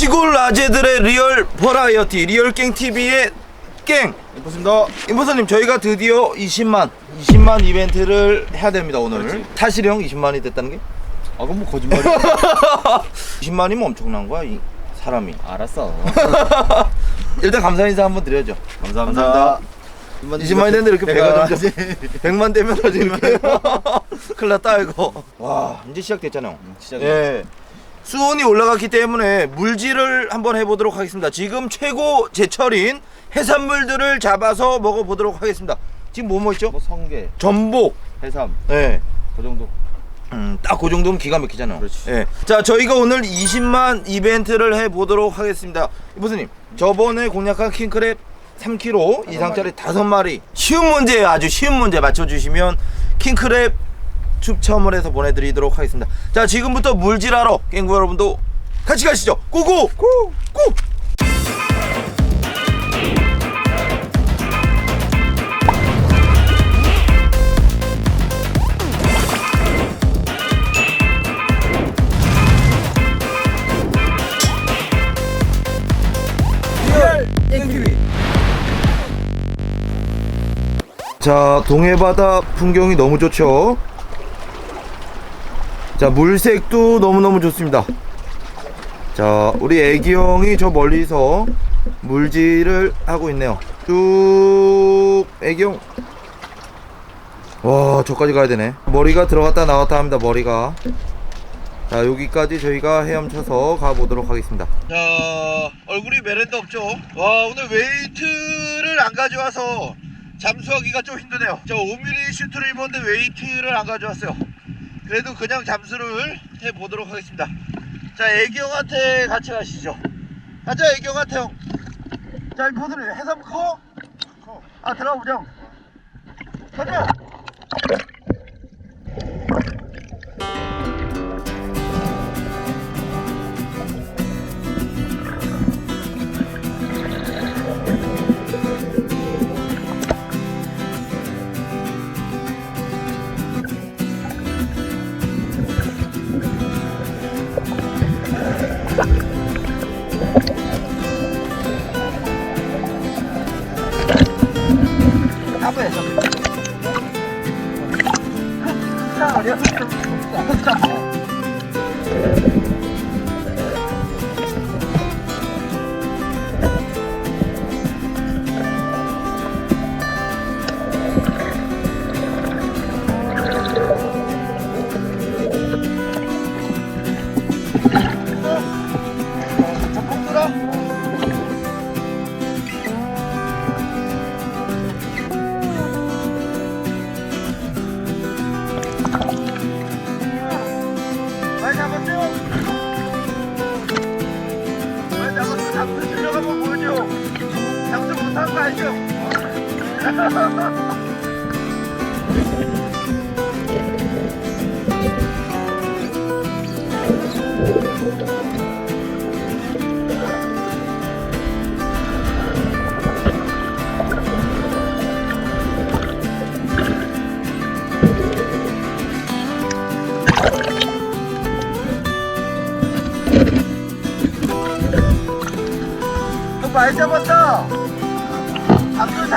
시골 아재들의 리얼 버라이어티 리얼갱 TV의 갱 임포스입니다. 임포서님 저희가 드디어 20만 20만 이벤트를 해야 됩니다 오늘 그렇지. 타실형 20만이 됐다는 게 아 그럼 뭐 거짓말이야? 20만이면 엄청난 거야 이 사람이 알았어. 일단 감사 인사 한번 드려야죠 감사합니다. 20만이 됐는데 이렇게 배가 좀 100만 되면 아주 이렇게 큰일 났다 이거 와 이제 시작됐잖아요 시작이야. 예. 수온이 올라갔기 때문에 물질을 한번 해보도록 하겠습니다. 지금 최고 제철인 해산물들을 잡아서 먹어보도록 하겠습니다. 지금 뭐뭐 있죠? 뭐 성게, 전복. 해삼, 예. 그 정도. 음, 딱 그 정도면 기가 막히잖아요. 그렇지. 예. 자, 저희가 오늘 20만 이벤트를 해보도록 하겠습니다. 이보스님, 저번에 공략한 킹크랩 3kg 이상짜리 5마리. 쉬운 문제예요. 아주 쉬운 문제 맞춰주시면 킹크랩 추첨을 해서 보내드리도록 하겠습니다. 자, 지금부터 물질하러 깽구 여러분도 같이 가시죠. 고고! 고! 고! 자, 동해바다 풍경이 너무 좋죠. 자, 물색도 너무너무 좋습니다. 자, 우리 애기 형이 저 멀리서 물질을 하고 있네요. 쭉, 애기 형. 와, 저까지 가야 되네. 머리가 들어갔다 나왔다 합니다, 머리가. 자, 여기까지 저희가 헤엄쳐서 가보도록 하겠습니다. 자, 얼굴이 메랜드 없죠? 와, 오늘 웨이트를 안 가져와서 잠수하기가 좀 힘드네요. 저 5mm 슈트를 입었는데 웨이트를 안 가져왔어요. 그래도 그냥 잠수를 해보도록 하겠습니다. 자, 애기 형한테 같이 가시죠. 가자, 애기 형한테 형. 자, 이 포드를 해삼 커? 커. 아, 들어가 보자. 가자.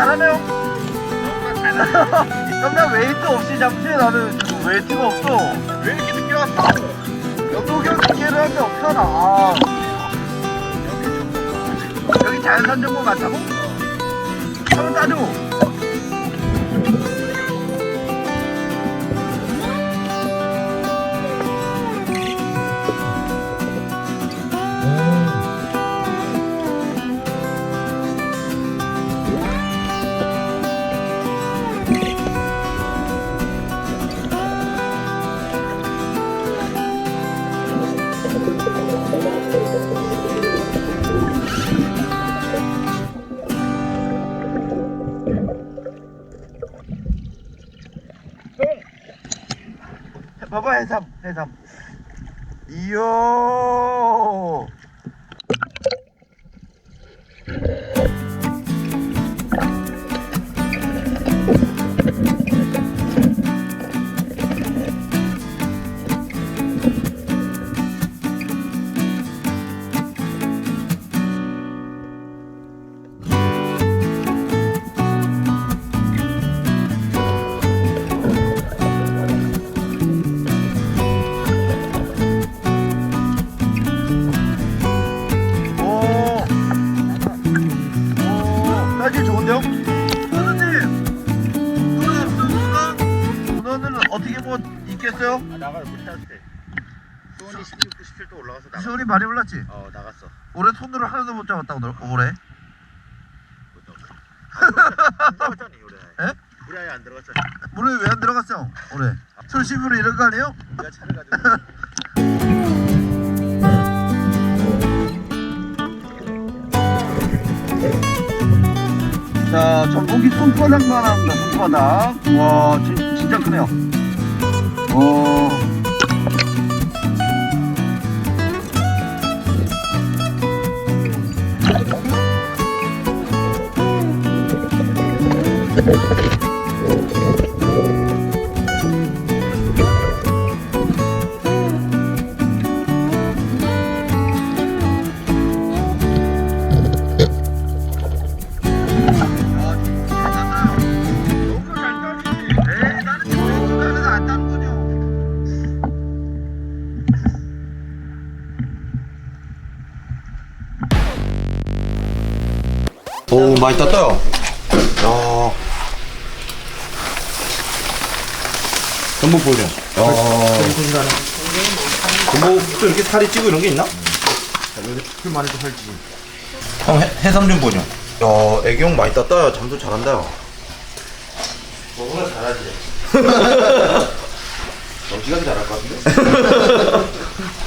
잘하네요. 형나 웨이트 없이 잡지 나는 지금 웨이트가 없어. 왜 이렇게 늦게 왔어? 영국이 형 기계를 할때 없잖아. 아. 여기 자연산 정보 맞다고? 한번 따줘. 봐봐 해삼 해삼. 나가요 16, 17도 올라가서 나가 수온이 많이 올랐지? 어 나갔어. 올해 손으로 하나도 못 잡았다 오늘 올해? 못 들어갔잖니 올해. 에? 물에 아예 안 들어갔잖아. 물에 왜 안 들어갔어 올해? 술심으로 이런 거 아니에요? 우리가 차를 가지고 자 전복이 손바닥만 합니다 손바닥. 와 진, 진짜 크네요. 어 오, 많이 땄다요. 야. 전복 보려. 야. 전복도 이렇게 살이 찌고 이런 게 있나? 풀만 해도 살지 형 해, 해삼 좀 보죠. 야, 애기형 많이 땄다. 야. 잠도 잘한다. 먹으면 잘하지 정시간 잘할 것 같은데?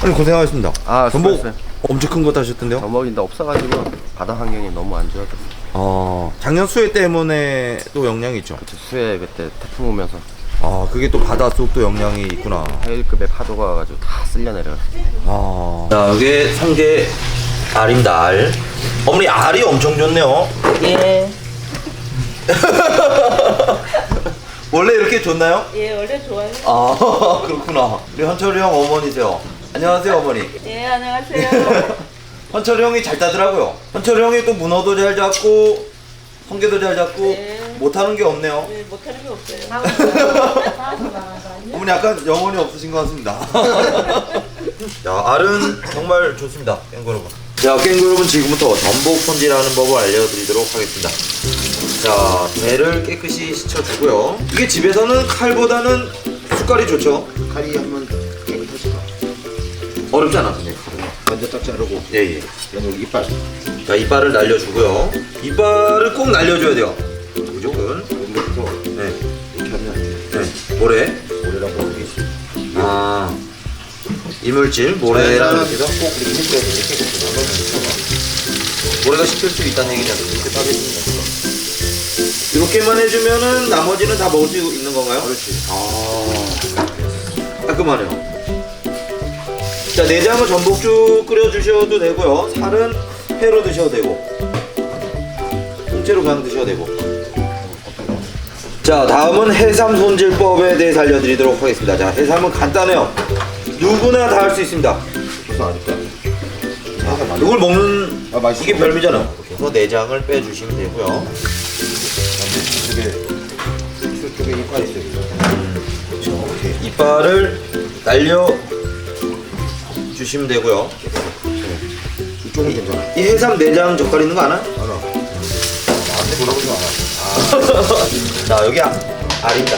아니 고생하셨습니다. 아, 전복. 엄청 큰 거 따셨던데요? 전복인데 없어가지고 바다 환경이 너무 안 좋아서 어, 작년 수해 때문에 또 영향이 있죠. 수해 그때 태풍 오면서 아, 그게 또 바닷속 또 영향이 있구나. 하일급의 파도가 와가지고 다 쓸려 내려. 아. 자, 여기 성게 알입니다, 알. 어머니, 알이 엄청 좋네요. 예, 원래 이렇게 좋나요? 예, 원래 좋아요. 아, 그렇구나. 우리 헌철이 형 어머니세요. 안녕하세요, 어머니. 예, 안녕하세요. 헌철이 형이 잘 따더라고요. 헌철이 형이 또 문어도 잘 잡고, 성게도 잘 잡고, 네. 못하는 게 없네요. 예, 못하는 게 없어요. 어머니 약간 영혼이 없으신 것 같습니다. 자, 알은 정말 좋습니다. 깽구 여러분. 자, 깽구 여러분 지금부터 전복 손질하는 법을 알려드리도록 하겠습니다. 자, 배를 깨끗이 씻어주고요. 이게 집에서는 칼보다는 숟갈이 좋죠. 칼이 한번 깨끗하시고 어렵지 않아, 근데 칼은. 먼저 딱 자르고 예, 예. 그다음에 여기 이빨 자, 이빨을 날려주고요. 이빨을 꼭 날려줘야 돼요. 여기부터 네. 이렇게 하면 네. 모래. 모래라고 하는 게 있어 아. 이물질, 모래라는 모래라는 게꼭 이렇게 해줘야 돼 이렇게 해줘야 모래가 씹힐 수 있다는 얘기잖아요. 이렇게 따겠습니다. 이렇게만 해주면은 나머지는 다 먹을 수 있는 건가요? 그렇지 아, 깔끔하네요. 자, 내장은 전복죽 끓여주셔도 되고요. 살은 회로 드셔도 되고, 통째로 그냥 드셔도 되고. 자, 다음은 해삼 손질법에 대해서 알려드리도록 하겠습니다. 자, 해삼은 간단해요. 누구나 다 할 수 있습니다. 그래서 아직도 자, 이걸 먹는 아, 맛있어. 이게 별미잖아요. 그래서 내장을 빼주시면 되고요. 이쪽에 이쪽에 이빨 있어요 이렇게 이빨을 날려 주시면 되고요. 이쪽은 괜찮아 이 해삼 내장 젓갈 있는 거 알아? 알아 나한테 물어보지 않아 자 여기 아, 알입니다.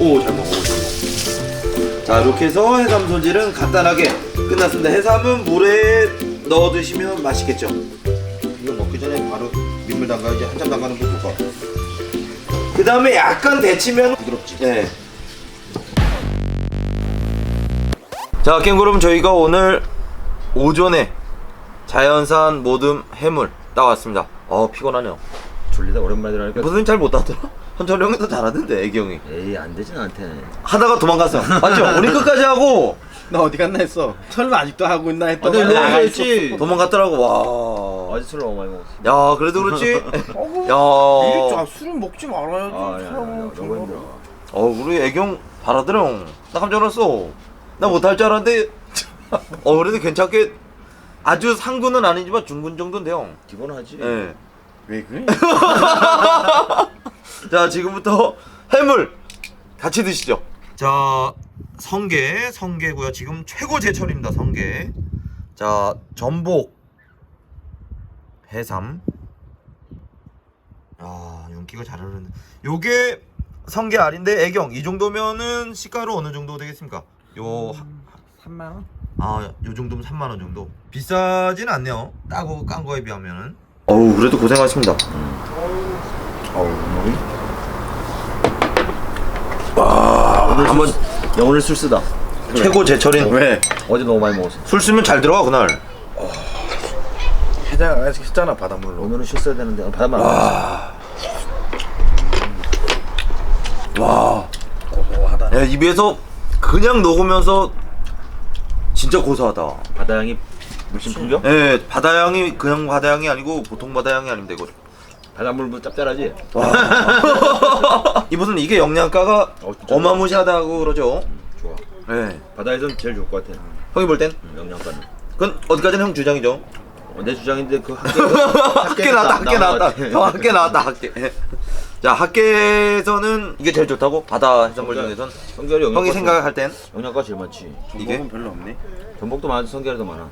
오 잘 먹어. 오, 잘 먹어. 자 이렇게 해서 해삼 손질은 간단하게 끝났습니다. 해삼은 물에 넣어 드시면 맛있겠죠. 이거 먹기 전에 바로 민물 담가야지 한참 담가는 거 좋고 그 다음에 약간 데치면 부드럽지 네. 자, 캥거루분 저희가 오늘 오전에 자연산 모듬 해물 따왔습니다. 어 피곤하네요. 졸리다 오랜만에 들어니까 무슨 잘 못 따더라? 현철 형이 더 잘하던데 애기 형이 에이 안 되지 나한테. 하다가 도망갔어. 맞죠? 우리 끝까지 하고 나 어디 갔나 했어. 설마 아직도 하고 있나 했던 근데 일로 나가 와야지 도망갔더라고. 와. 어제 술 너무 많이 먹었어. 야 그래도 그렇지. 야. 아, 술은 먹지 말아야지. 아, 야, 야, 야, 사람은 너무 힘들어. 어 우리 애기 형 잘하더라. 나 깜짝 놀랐어. 나 못할 줄 알았는데. 어 그래도 괜찮게 아주 상군은 아니지만 중군 정도는 돼요. 기본 하지. 예. 왜 그래? 자 지금부터 해물 같이 드시죠. 자 성게 성게고요. 지금 최고 제철입니다. 성게. 자 전복 해삼. 아 윤기가 잘 흐르네. 요게 성게 알인데 애경 이 정도면은 시가로 어느 정도 되겠습니까? 요 3만 원? 아, 요 정도면 3만 원 정도. 비싸진 않네요. 따고 깐 거에 비하면은. 어우, 그래도 고생하십니다. 오늘 한번 야 오늘 술 쓰다. 최고 제철인 왜? 어제 너무 많이 먹었어. 술 쓰면 잘 들어가 그날. 해장 아직 했잖아 바닷물로. 오늘은 쉬었어야 되는데 어, 바다만 안 와, 고소하다. 야, 입에서 그냥 녹으면서 진짜 고소하다. 먹었어. 바다 향이 물씬 풍겨? 예, 바다향이 그냥 바다향이 아니고 보통 바다향이 아닙니다 이거. 바닷물 뭐 짭짤하지? 이것은 이게 영양가가 어, 진짜 어마무시하다고 그러죠. 좋아. 예. 바다에선 제일 좋을 것 같아. 형이 볼 땐? 음, 영양가는. 그건 어디까지는 형 주장이죠. 어, 내 주장인데 그 학계 학계 나왔다, 학계 나왔다. 형 학계 나왔다, 학계. 자, 학계에서는 이게 제일 좋다고? 바다 해산물 중에선 영양가 형이 생각할 땐 영양가 제일 많지. 이게? 이게 별로 없네. 전복도 많아서 성게알이 더 많아.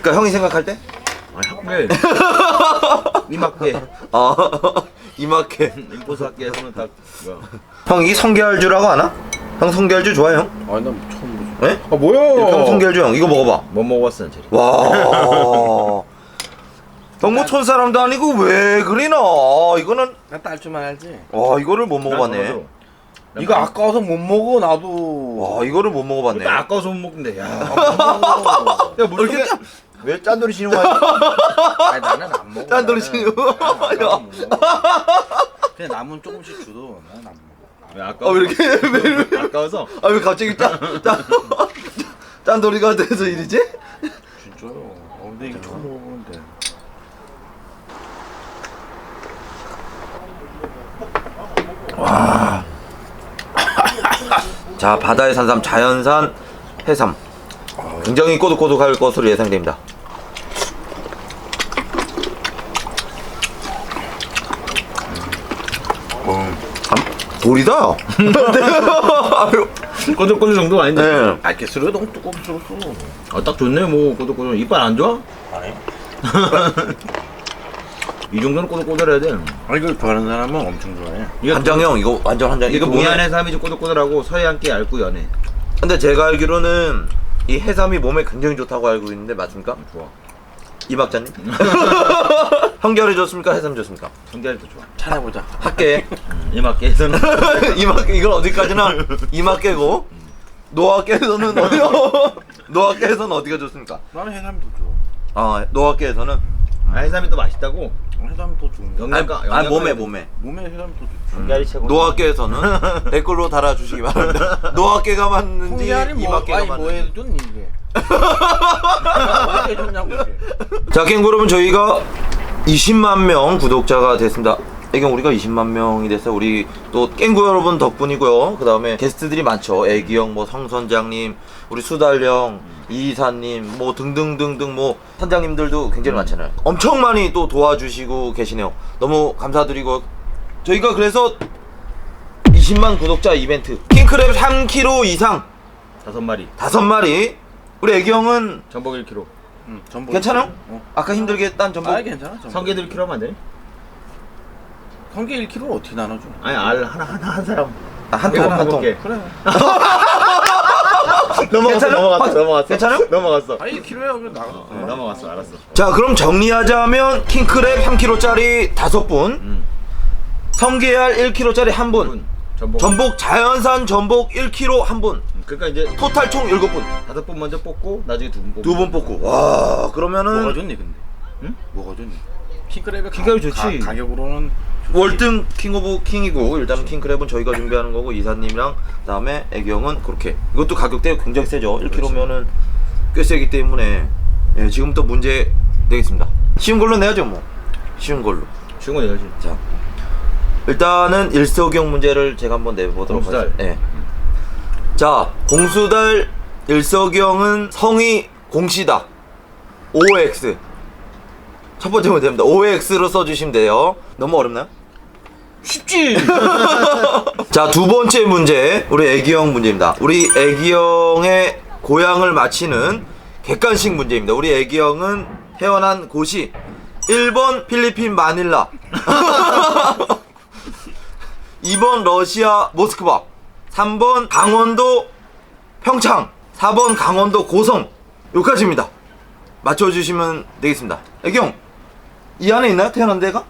그러니까 형이 생각할 때? 아니 학계 이학계 아, 이마케. 인포스 학계에서는 딱 뭐야? 형 이 성게알주라고 아나? 형 성게알주 좋아해 형? 아니 나 처음 보지. 예? 아 뭐야? 형 성게알주 형 이거 먹어봐. 못 먹어봤어 제리. 와. 형뭐촌 사람도 아니고 왜 그리나? 이거는 나딸 줄만 알지. 와 이거를 못 먹어봤네. 이거 아까워서 못 먹어 나도. 와 이거를 못 먹어봤네. 아까워서 못 먹는데 야. 야, 야 물속에 왜 짠돌이 치는 거야? 아니 나는 안 먹어. 짠돌이 나는. 나는. 안 먹어. 그냥 남은 조금씩 줘도 나는 안 먹어. 왜 아까워? 아왜 이렇게 왜 아까워서 아 왜 갑자기 짠, 짠, 짠 돌이가 돼서 이러지? 진짜요. 어, 근데 이거 처음 먹어보는데. 자 바다의 산삼 자연산 해삼 굉장히 꼬득꼬득할 것으로 예상됩니다. 돌이다. 꼬들꼬들 정도 아닌데. 네. 알겠어요. 너무 두껍스러웠어. 아, 딱 좋네 뭐 꼬들꼬들. 이빨 안 좋아? 아니. 이 정도는 꼬들꼬들해야 돼. 아 이거 좋아하는 사람은 엄청 좋아해. 이거 한장형 이거 완전 한장. 이거 미안해 삶이 좀 꼬들꼬들하고 서해안께 얇고 연해. 근데 제가 알기로는 이 해삼이 몸에 굉장히 좋다고 알고 있는데 맞습니까? 좋아. 이 박자님? 형결이 좋습니까? 해삼 좋습니까? 성게알도 좋아. 찾아보자. 학계 이마께에서는 이막 이건 어디까지나 이막계고 노학계에서는 어디 노학계에서는 어디가 좋습니까? 나는 해삼이 더 좋아. 아 노학계에서는 아, 해삼이 더 맛있다고. 해삼이 더 좋은 거. 영양가. 아니 영양가 몸에 몸에 몸에 해삼이 더 좋지. 성게알이 최고. 노학계에서는 댓글로 달아주시기 바랍니다. 노학계가 맞는지 뭐, 이막계가 아니 뭐 맞는지. 해줬니 이게? 뭐 해줬냐고 이게. 자, 갱구 여러분 저희가 20만 명 구독자가 됐습니다. 애경 우리가 20만 명이 됐어요. 우리 또 깽구 여러분 덕분이고요. 그 다음에 게스트들이 많죠. 애기 형, 뭐 성선장님, 우리 수달 형, 이이사님, 뭐 등등등등 뭐 선장님들도 굉장히 많잖아요. 엄청 많이 또 도와주시고 계시네요. 너무 감사드리고 저희가 그래서 20만 구독자 이벤트 킹크랩 3kg 이상 다섯 마리. 다섯 마리 우리 애기 형은 전복 1kg. 응, 전복. 괜찮아요? 어. 아까 힘들게 딴 전복 아 괜찮아. 전복. 성게들 1kg 하면 안 돼? 성게 1kg를 어떻게 나눠줘? 아니 알 하나 하나 한 사람. 아, 한 통, 한. 그래. 넘어갔어 괜찮아? 넘어갔어 확- 넘어갔어. 괜찮아요? 넘어갔어. 아니 1kg야 그래 나가. 어, 넘어갔어 알았어. 자 그럼 정리하자면 킹크랩 3kg짜리 5분 음. 성게알 1kg짜리 1분 전복. 전복 자연산 전복 1kg 1분 음, 그러니까 이제 토탈 총 7분 다섯 분 먼저 뽑고 나중에 두 분 뽑고. 두 분 뽑고 와 그러면은 뭐가 좋니 근데? 응? 뭐가 좋니? 킹크랩의 킹크랩이 좋지. 가, 가격으로는 좋지. 월등 킹 오브 킹이고 일단 킹크랩은 저희가 준비하는 거고 이사님이랑 그다음에 애기 형은 그렇게 이것도 가격대가 굉장히 세죠 1kg면은 꽤 세기 때문에 예, 지금부터 문제 내겠습니다 쉬운 걸로 내야죠 뭐 쉬운 걸로 쉬운 거 내야지. 자 일단은 일석용 문제를 제가 한번 내보도록. 하겠습니다 예. 자 공수달 일석용은 성이 공시다 OX 첫 번째 문제입니다 OX로 써주시면 돼요 너무 어렵나요? 쉽지. 자, 두 번째 문제. 우리 애기형 문제입니다. 우리 애기형의 고향을 맞히는 객관식 문제입니다. 우리 애기형은 태어난 곳이 1번 필리핀 마닐라. 2번 러시아 모스크바. 3번 강원도 평창 4번 강원도 고성. 여기까지입니다. 맞춰주시면 되겠습니다. 애경 이 안에 있나요? 태어난 데가?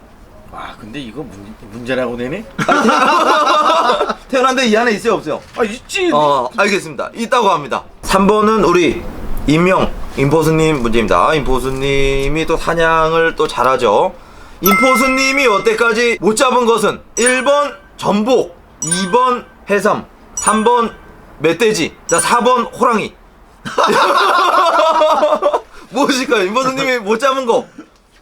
아 근데 이거 문, 문제라고 내네? 태어난 데 이 안에 있어요? 없어요? 아 있지. 어 알겠습니다. 있다고 합니다. 3번은 우리 임명 임포수님 문제입니다. 임포수님이 또 사냥을 또 잘하죠. 임포수님이 여태까지 못 잡은 것은 1번 전복 2번 해삼 3번 멧돼지 자 4번 호랑이 무엇일까요 임포수님이 못 잡은 거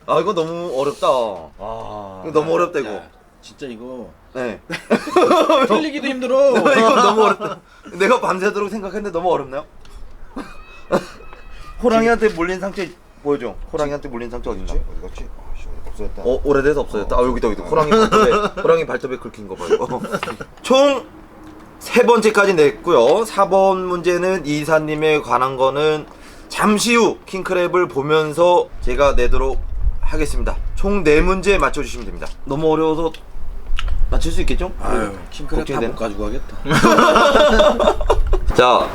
아 이거 너무 어렵다 아 이거 너무 어렵다, 이거. 야, 진짜 이거 네 틀리기도 힘들어 이거 너무 어렵다. 내가 밤새도록 생각했는데 너무 어렵나요? 호랑이한테 물린 상처 보여줘. 호랑이한테 물린 상처 어딘가? 어디 갔지? 아, 씨, 없어졌다. 어 오래돼서 없어졌다. 아 여기다 여기다. 호랑이 발톱에 호랑이 발톱에 긁힌 거 봐요. 총 세 번째까지 냈고요. 4번 문제는 이사님에 관한 거는 잠시 후 킹크랩을 보면서 제가 내도록 하겠습니다. 총네 문제 맞춰주시면 됩니다. 너무 어려워서 맞출 수 있겠죠? 아유 킹크랩 걱정이 다못 가지고 가겠다 자,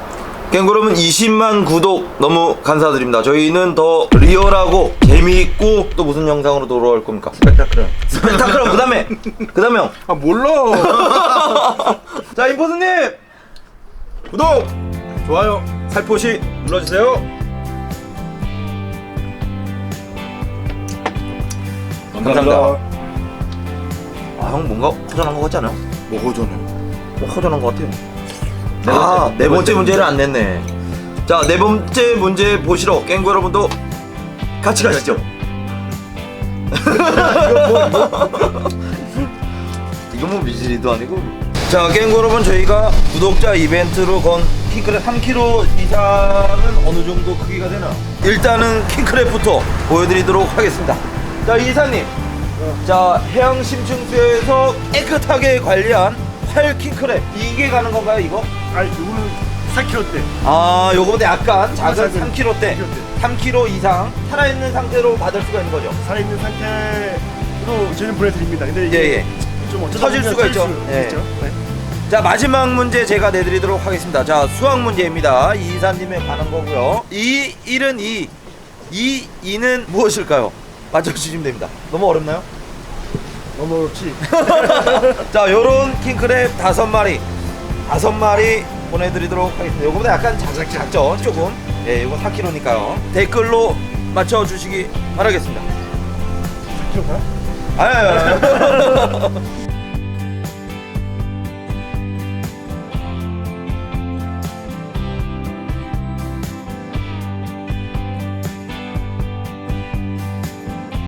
깽그룹은 20만 구독 너무 감사드립니다. 저희는 더 리얼하고 재미있고 또 무슨 영상으로 돌아올 겁니까? 스펙타클 스펙타클한 그 다음에 그 다음에 형. 아 몰라 자, 임포스님 구독, 좋아요 살포시 눌러주세요. 감사합니다. 아, 형 뭔가 허전한 것 같지 않아요? 뭐 호전은 뭐 허전한 것 같아요. 아, 네 번째 문제를 안 냈네. 자, 네 번째 문제 보시러 깽구 여러분도 같이 가시죠. 이거 뭐 미지리도 아니고. 자, 깽구 여러분 저희가 구독자 이벤트로 건 킹크랩 3kg 이상은 어느 정도 크기가 되나? 일단은 킹크랩부터 보여드리도록 하겠습니다. 자, 이사님. 자, 해양 심층수에서 깨끗하게 관리한 활 킹크랩 이게 가는 건가요, 이거? 아, 이거는 4kg대. 아, 요거보다 약간 작은 작은 3kg대. 3kg 이상 살아있는 상태로 받을 수가 있는 거죠. 살아있는 상태로 저희는 보내드립니다. 근데 예, 이게 예. 좀 어쩌다 터질 수가 있죠. 수 예. 있죠. 네. 자, 마지막 문제 제가 내드리도록 하겠습니다. 자, 수학 문제입니다. 이 이사님에 관한 거고요. 이, 1은 2. 이, 2는 무엇일까요? 맞춰주시면 됩니다. 너무 어렵나요? 너무 어렵지. 자, 요런 킹크랩 다섯 마리, 다섯 마리 보내드리도록 하겠습니다. 요거보다 약간 작, 작죠? 조금. 예, 요거 4kg니까요. 댓글로 맞춰주시기 바라겠습니다. 4kg가? 아유, 아유, 아유.